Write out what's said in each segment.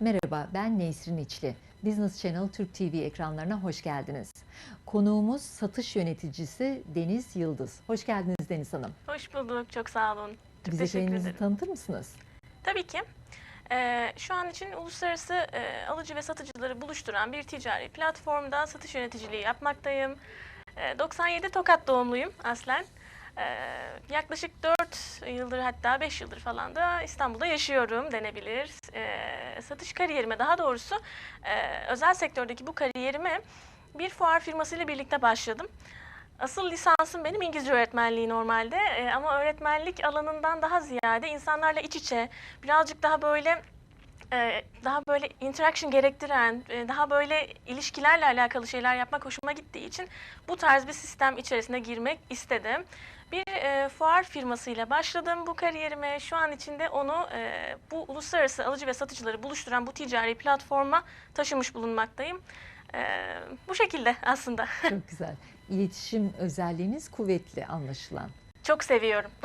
Merhaba, ben Nesrin İçli. Business Channel Türk TV ekranlarına hoş geldiniz. Konuğumuz satış yöneticisi Deniz Yıldız. Hoş geldiniz Deniz Hanım. Hoş bulduk. Çok sağ olun. Çok Bize kendinizi tanıtır mısınız? Tabii ki. Ee, şu an için uluslararası e, alıcı ve satıcıları buluşturan bir ticari platformda satış yöneticiliği yapmaktayım. Ee, 97 Tokat doğumluyum aslen. Ee, yaklaşık 4 yıldır hatta 5 yıldır falan da İstanbul'da yaşıyorum denebilir. Ee, satış kariyerime daha doğrusu e, özel sektördeki bu kariyerime bir fuar firmasıyla birlikte başladım. Asıl lisansım benim İngilizce öğretmenliği normalde Ee, ama öğretmenlik alanından daha ziyade insanlarla iç içe birazcık daha böyle e, daha böyle interaction gerektiren, e, daha böyle ilişkilerle alakalı şeyler yapmak hoşuma gittiği için bu tarz bir sistem içerisine girmek istedim. Bir e, fuar firmasıyla başladım bu kariyerime. Şu an içinde onu e, bu uluslararası alıcı ve satıcıları buluşturan bu ticari platforma taşımış bulunmaktayım. E, bu şekilde aslında. Çok güzel. İletişim özelliğiniz kuvvetli anlaşılan. Çok seviyorum.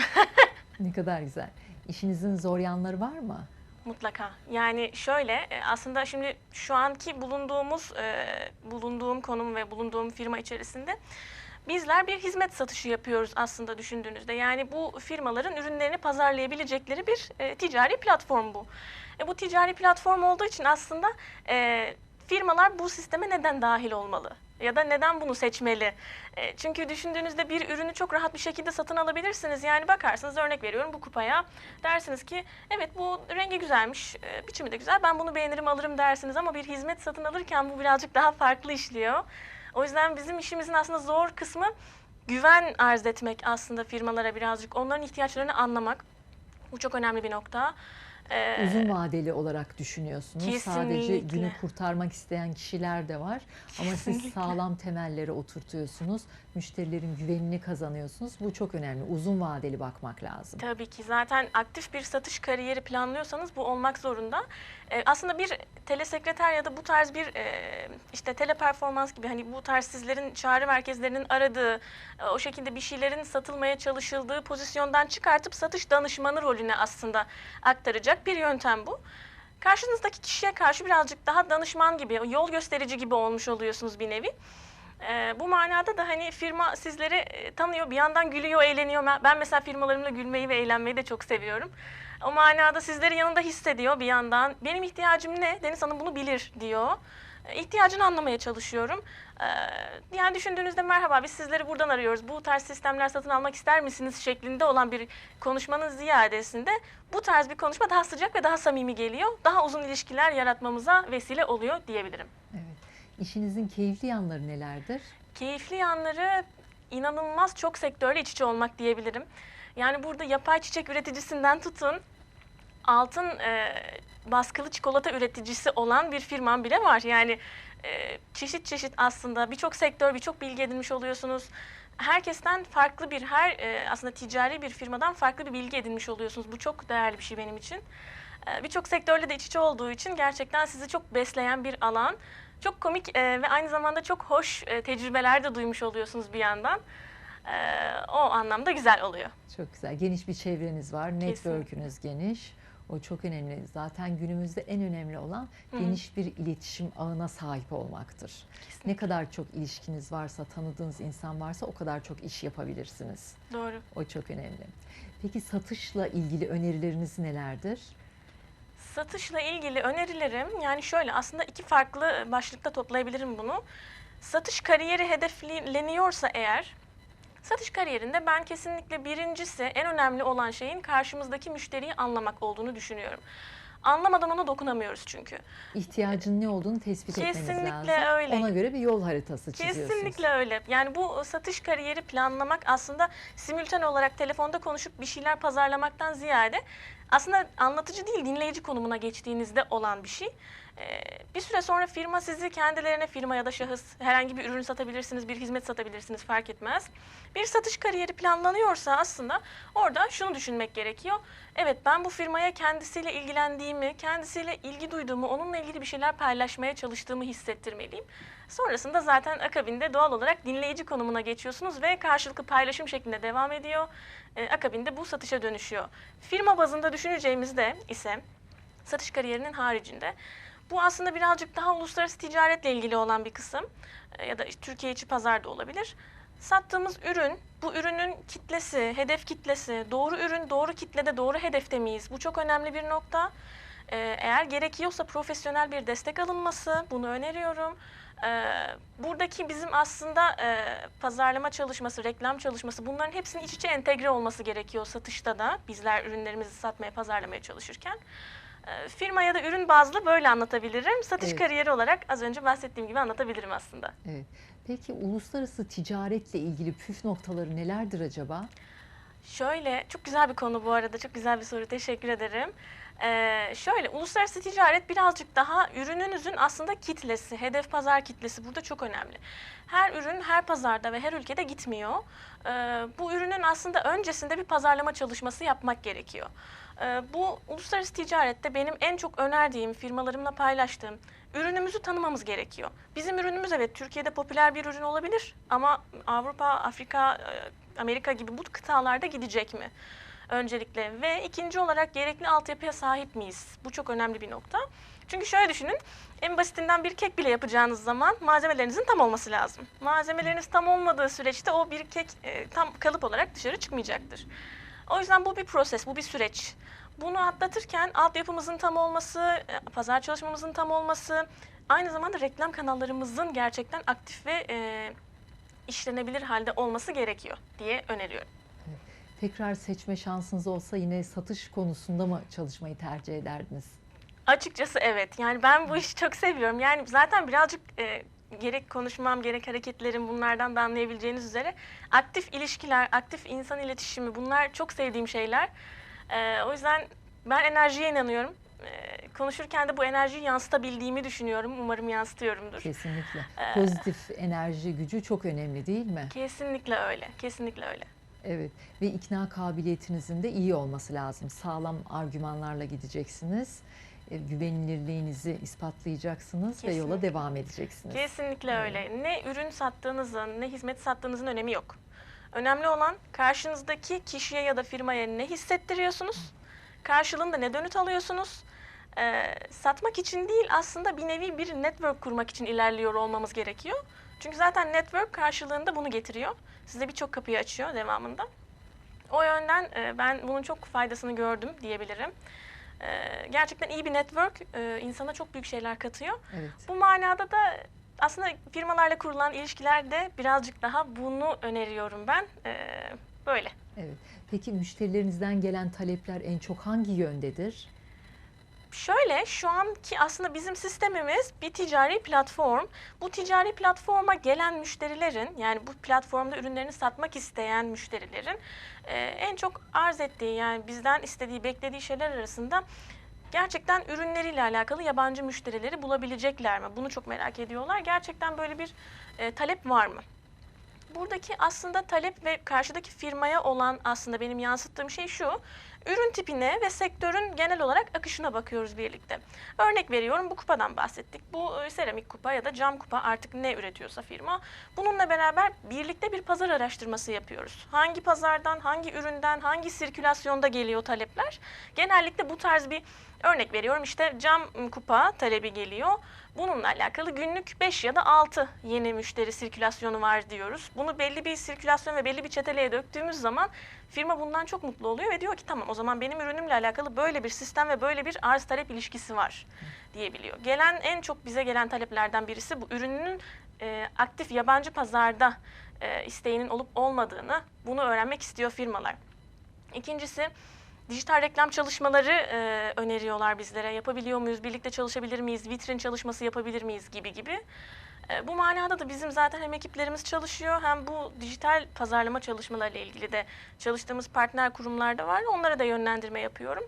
Ne kadar güzel. İşinizin zor yanları var mı? Mutlaka. Yani şöyle e, aslında şimdi şu anki bulunduğumuz e, bulunduğum konum ve bulunduğum firma içerisinde bizler bir hizmet satışı yapıyoruz aslında düşündüğünüzde. Yani bu firmaların ürünlerini pazarlayabilecekleri bir e, ticari platform bu. E, bu ticari platform olduğu için aslında firmalar bu sisteme neden dahil olmalı? Ya da neden bunu seçmeli? E, çünkü düşündüğünüzde bir ürünü çok rahat bir şekilde satın alabilirsiniz. Yani bakarsınız örnek veriyorum bu kupaya. Dersiniz ki evet bu rengi güzelmiş, e, biçimi de güzel. Ben bunu beğenirim alırım dersiniz ama bir hizmet satın alırken bu birazcık daha farklı işliyor. O yüzden bizim işimizin aslında zor kısmı güven arz etmek aslında firmalara birazcık. Onların ihtiyaçlarını anlamak. Bu çok önemli bir nokta. Ee, Uzun vadeli olarak düşünüyorsunuz. Sadece Kesinlikle. günü kurtarmak isteyen kişiler de var. Ama siz sağlam temelleri oturtuyorsunuz. Müşterilerin güvenini kazanıyorsunuz. Bu çok önemli. Uzun vadeli bakmak lazım. Tabii ki zaten aktif bir satış kariyeri planlıyorsanız bu olmak zorunda. Ee, aslında bir telesekreter ya da bu tarz bir e, işte teleperformans gibi hani bu tarz sizlerin çağrı merkezlerinin aradığı e, o şekilde bir şeylerin satılmaya çalışıldığı pozisyondan çıkartıp satış danışmanı rolüne aslında aktaracak bir yöntem bu. Karşınızdaki kişiye karşı birazcık daha danışman gibi, yol gösterici gibi olmuş oluyorsunuz bir nevi. Ee, bu manada da hani firma sizleri e, tanıyor, bir yandan gülüyor, eğleniyor. Ben mesela firmalarımla gülmeyi ve eğlenmeyi de çok seviyorum. O manada sizleri yanında hissediyor bir yandan. Benim ihtiyacım ne? Deniz Hanım bunu bilir diyor. İhtiyacını anlamaya çalışıyorum. Ee, yani düşündüğünüzde merhaba biz sizleri buradan arıyoruz. Bu tarz sistemler satın almak ister misiniz şeklinde olan bir konuşmanın ziyadesinde bu tarz bir konuşma daha sıcak ve daha samimi geliyor. Daha uzun ilişkiler yaratmamıza vesile oluyor diyebilirim. Evet. İşinizin keyifli yanları nelerdir? Keyifli yanları inanılmaz çok sektörle iç içe olmak diyebilirim. Yani burada yapay çiçek üreticisinden tutun altın e, baskılı çikolata üreticisi olan bir firmam bile var. Yani e, çeşit çeşit aslında birçok sektör, birçok bilgi edinmiş oluyorsunuz. Herkesten farklı bir, her e, aslında ticari bir firmadan farklı bir bilgi edinmiş oluyorsunuz. Bu çok değerli bir şey benim için. E, Birçok sektörle de iç içe olduğu için gerçekten sizi çok besleyen bir alan. Çok komik e, ve aynı zamanda çok hoş e, tecrübeler de duymuş oluyorsunuz bir yandan. E, o anlamda güzel oluyor. Çok güzel. Geniş bir çevreniz var. Network'ünüz geniş. O çok önemli. Zaten günümüzde en önemli olan Hı. geniş bir iletişim ağına sahip olmaktır. Ne kadar çok ilişkiniz varsa, tanıdığınız insan varsa o kadar çok iş yapabilirsiniz. Doğru. O çok önemli. Peki satışla ilgili önerileriniz nelerdir? Satışla ilgili önerilerim yani şöyle aslında iki farklı başlıkta toplayabilirim bunu. Satış kariyeri hedefleniyorsa eğer satış kariyerinde ben kesinlikle birincisi en önemli olan şeyin karşımızdaki müşteriyi anlamak olduğunu düşünüyorum. Anlamadan ona dokunamıyoruz çünkü. İhtiyacın ne olduğunu tespit etmeniz Kesinlikle lazım. öyle. Ona göre bir yol haritası çiziyorsunuz. Kesinlikle öyle. Yani bu satış kariyeri planlamak aslında simülten olarak telefonda konuşup bir şeyler pazarlamaktan ziyade aslında anlatıcı değil dinleyici konumuna geçtiğinizde olan bir şey. Ee, bir süre sonra firma sizi kendilerine firma ya da şahıs herhangi bir ürün satabilirsiniz, bir hizmet satabilirsiniz fark etmez. Bir satış kariyeri planlanıyorsa aslında orada şunu düşünmek gerekiyor. Evet ben bu firmaya kendisiyle ilgilendiğimi, kendisiyle ilgi duyduğumu, onunla ilgili bir şeyler paylaşmaya çalıştığımı hissettirmeliyim. Sonrasında zaten akabinde doğal olarak dinleyici konumuna geçiyorsunuz ve karşılıklı paylaşım şeklinde devam ediyor. Ee, akabinde bu satışa dönüşüyor. Firma bazında düşüneceğimizde ise satış kariyerinin haricinde. Bu aslında birazcık daha uluslararası ticaretle ilgili olan bir kısım E, ya da Türkiye içi pazarda olabilir. Sattığımız ürün, bu ürünün kitlesi, hedef kitlesi, doğru ürün, doğru kitlede, doğru hedefte miyiz? Bu çok önemli bir nokta. E, eğer gerekiyorsa profesyonel bir destek alınması, bunu öneriyorum. E, buradaki bizim aslında pazarlama çalışması, reklam çalışması bunların hepsinin iç içe entegre olması gerekiyor satışta da bizler ürünlerimizi satmaya, pazarlamaya çalışırken. E, firma ya da ürün bazlı böyle anlatabilirim. Satış Evet. kariyeri olarak az önce bahsettiğim gibi anlatabilirim aslında. Evet. Peki uluslararası ticaretle ilgili püf noktaları nelerdir acaba? Şöyle, çok güzel bir konu bu arada. Çok güzel bir soru. Teşekkür ederim. Ee, şöyle, uluslararası ticaret birazcık daha ürününüzün aslında kitlesi, hedef pazar kitlesi burada çok önemli. Her ürün her pazarda ve her ülkede gitmiyor. Ee, bu ürünün aslında öncesinde bir pazarlama çalışması yapmak gerekiyor. Ee, bu uluslararası ticarette benim en çok önerdiğim, firmalarımla paylaştığım ürünümüzü tanımamız gerekiyor. Bizim ürünümüz evet Türkiye'de popüler bir ürün olabilir ama Avrupa, Afrika, e, Amerika gibi bu kıtalarda gidecek mi? Öncelikle ve ikinci olarak gerekli altyapıya sahip miyiz? Bu çok önemli bir nokta. Çünkü şöyle düşünün, en basitinden bir kek bile yapacağınız zaman malzemelerinizin tam olması lazım. Malzemeleriniz tam olmadığı süreçte o bir kek e, tam kalıp olarak dışarı çıkmayacaktır. O yüzden bu bir proses, bu bir süreç. Bunu atlatırken altyapımızın tam olması, e, pazar çalışmamızın tam olması, aynı zamanda reklam kanallarımızın gerçekten aktif ve e, işlenebilir halde olması gerekiyor diye öneriyorum. Tekrar seçme şansınız olsa yine satış konusunda mı çalışmayı tercih ederdiniz? Açıkçası evet. Yani ben bu işi çok seviyorum. Yani zaten birazcık e, gerek konuşmam gerek hareketlerim bunlardan da anlayabileceğiniz üzere aktif ilişkiler, aktif insan iletişimi bunlar çok sevdiğim şeyler. E, o yüzden ben enerjiye inanıyorum. E, konuşurken de bu enerjiyi yansıtabildiğimi düşünüyorum. Umarım yansıtıyorumdur. Kesinlikle. Ee, Pozitif enerji gücü çok önemli değil mi? Kesinlikle öyle. Kesinlikle öyle. Evet ve ikna kabiliyetinizin de iyi olması lazım. Sağlam argümanlarla gideceksiniz. E, güvenilirliğinizi ispatlayacaksınız ve yola Kesinlikle. devam edeceksiniz. Kesinlikle Evet. öyle. Ne ürün sattığınızın, ne hizmet sattığınızın önemi yok. Önemli olan karşınızdaki kişiye ya da firmaya ne hissettiriyorsunuz? Karşılığında ne dönüt alıyorsunuz? Ee, satmak için değil aslında bir nevi bir network kurmak için ilerliyor olmamız gerekiyor. Çünkü zaten network karşılığında bunu getiriyor. Size birçok kapıyı açıyor devamında. O yönden e, ben bunun çok faydasını gördüm diyebilirim. E, gerçekten iyi bir network e, insana çok büyük şeyler katıyor. Evet. Bu manada da aslında firmalarla kurulan ilişkilerde birazcık daha bunu öneriyorum ben. Ee, böyle. Evet. Peki müşterilerinizden gelen talepler en çok hangi yöndedir? Şöyle şu anki aslında bizim sistemimiz bir ticari platform. Bu ticari platforma gelen müşterilerin yani bu platformda ürünlerini satmak isteyen müşterilerin e, en çok arz ettiği yani bizden istediği beklediği şeyler arasında gerçekten ürünleriyle alakalı yabancı müşterileri bulabilecekler mi? Bunu çok merak ediyorlar. Gerçekten böyle bir e, talep var mı? Buradaki aslında talep ve karşıdaki firmaya olan aslında benim yansıttığım şey şu. Ürün tipine ve sektörün genel olarak akışına bakıyoruz birlikte. Örnek veriyorum bu kupadan bahsettik. Bu e, seramik kupa ya da cam kupa artık ne üretiyorsa firma. Bununla beraber birlikte bir pazar araştırması yapıyoruz. Hangi pazardan, hangi üründen, hangi sirkülasyonda geliyor talepler? Genellikle bu tarz bir örnek veriyorum işte cam kupa talebi geliyor. Bununla alakalı günlük 5 ya da 6 yeni müşteri sirkülasyonu var diyoruz. Bunu belli bir sirkülasyon ve belli bir çeteleye döktüğümüz zaman firma bundan çok mutlu oluyor ve diyor ki tamam o zaman benim ürünümle alakalı böyle bir sistem ve böyle bir arz talep ilişkisi var diyebiliyor. Gelen en çok bize gelen taleplerden birisi bu ürünün e, aktif yabancı pazarda e, isteğinin olup olmadığını bunu öğrenmek istiyor firmalar. İkincisi dijital reklam çalışmaları e, öneriyorlar bizlere. Yapabiliyor muyuz? Birlikte çalışabilir miyiz? Vitrin çalışması yapabilir miyiz? Gibi gibi. E, bu manada da bizim zaten hem ekiplerimiz çalışıyor hem bu dijital pazarlama çalışmalarıyla ilgili de çalıştığımız partner kurumlar da var. Onlara da yönlendirme yapıyorum.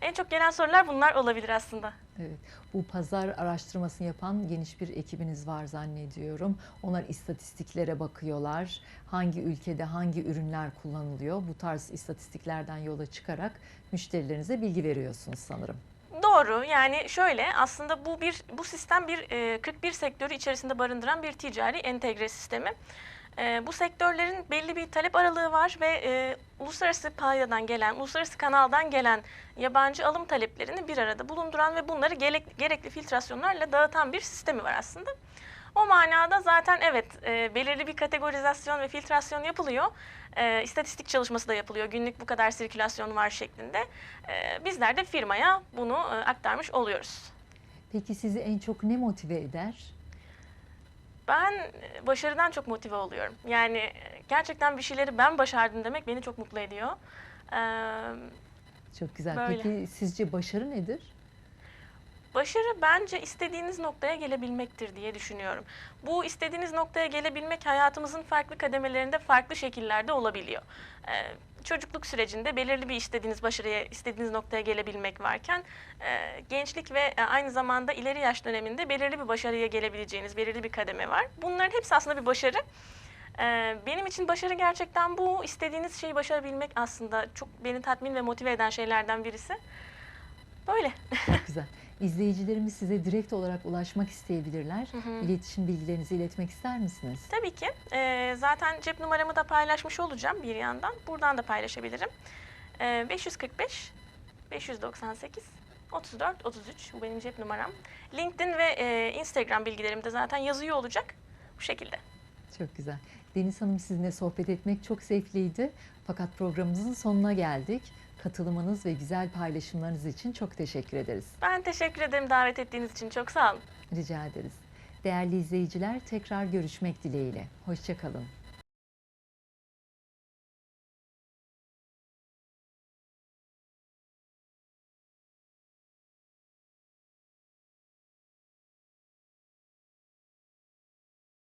En çok gelen sorular bunlar olabilir aslında. Evet. Bu pazar araştırmasını yapan geniş bir ekibiniz var zannediyorum. Onlar istatistiklere bakıyorlar. Hangi ülkede hangi ürünler kullanılıyor? Bu tarz istatistiklerden yola çıkarak müşterilerinize bilgi veriyorsunuz sanırım. Doğru. Yani şöyle aslında bu bir bu sistem bir e, 41 sektörü içerisinde barındıran bir ticari entegre sistemi. E, bu sektörlerin belli bir talep aralığı var ve e, uluslararası paydadan gelen, uluslararası kanaldan gelen yabancı alım taleplerini bir arada bulunduran ve bunları gerek- gerekli filtrasyonlarla dağıtan bir sistemi var aslında. O manada zaten evet e, belirli bir kategorizasyon ve filtrasyon yapılıyor. E, istatistik çalışması da yapılıyor. Günlük bu kadar sirkülasyon var şeklinde. E, bizler de firmaya bunu e, aktarmış oluyoruz. Peki sizi en çok ne motive eder? Ben e, başarıdan çok motive oluyorum. Yani e, gerçekten bir şeyleri ben başardım demek beni çok mutlu ediyor. E, Çok güzel. Böyle. Peki sizce başarı nedir? Başarı bence istediğiniz noktaya gelebilmektir diye düşünüyorum. Bu istediğiniz noktaya gelebilmek hayatımızın farklı kademelerinde farklı şekillerde olabiliyor. Ee, çocukluk sürecinde belirli bir istediğiniz başarıya, istediğiniz noktaya gelebilmek varken e, gençlik ve e, aynı zamanda ileri yaş döneminde belirli bir başarıya gelebileceğiniz belirli bir kademe var. Bunların hepsi aslında bir başarı. Ee, benim için başarı gerçekten bu. İstediğiniz şeyi başarabilmek aslında çok beni tatmin ve motive eden şeylerden birisi. Böyle. Çok güzel. İzleyicilerimiz size direkt olarak ulaşmak isteyebilirler. Hı hı. İletişim bilgilerinizi iletmek ister misiniz? Tabii ki. Ee, zaten cep numaramı da paylaşmış olacağım bir yandan. Buradan da paylaşabilirim. Ee, 545 598 34 33 bu benim cep numaram. LinkedIn ve e, Instagram bilgilerim de zaten yazıyor olacak. Bu şekilde. Çok güzel. Deniz Hanım sizinle sohbet etmek çok zevkliydi. Fakat programımızın sonuna geldik. Katılımınız ve güzel paylaşımlarınız için çok teşekkür ederiz. Ben teşekkür ederim davet ettiğiniz için. Çok sağ olun. Rica ederiz. Değerli izleyiciler tekrar görüşmek dileğiyle. Hoşçakalın.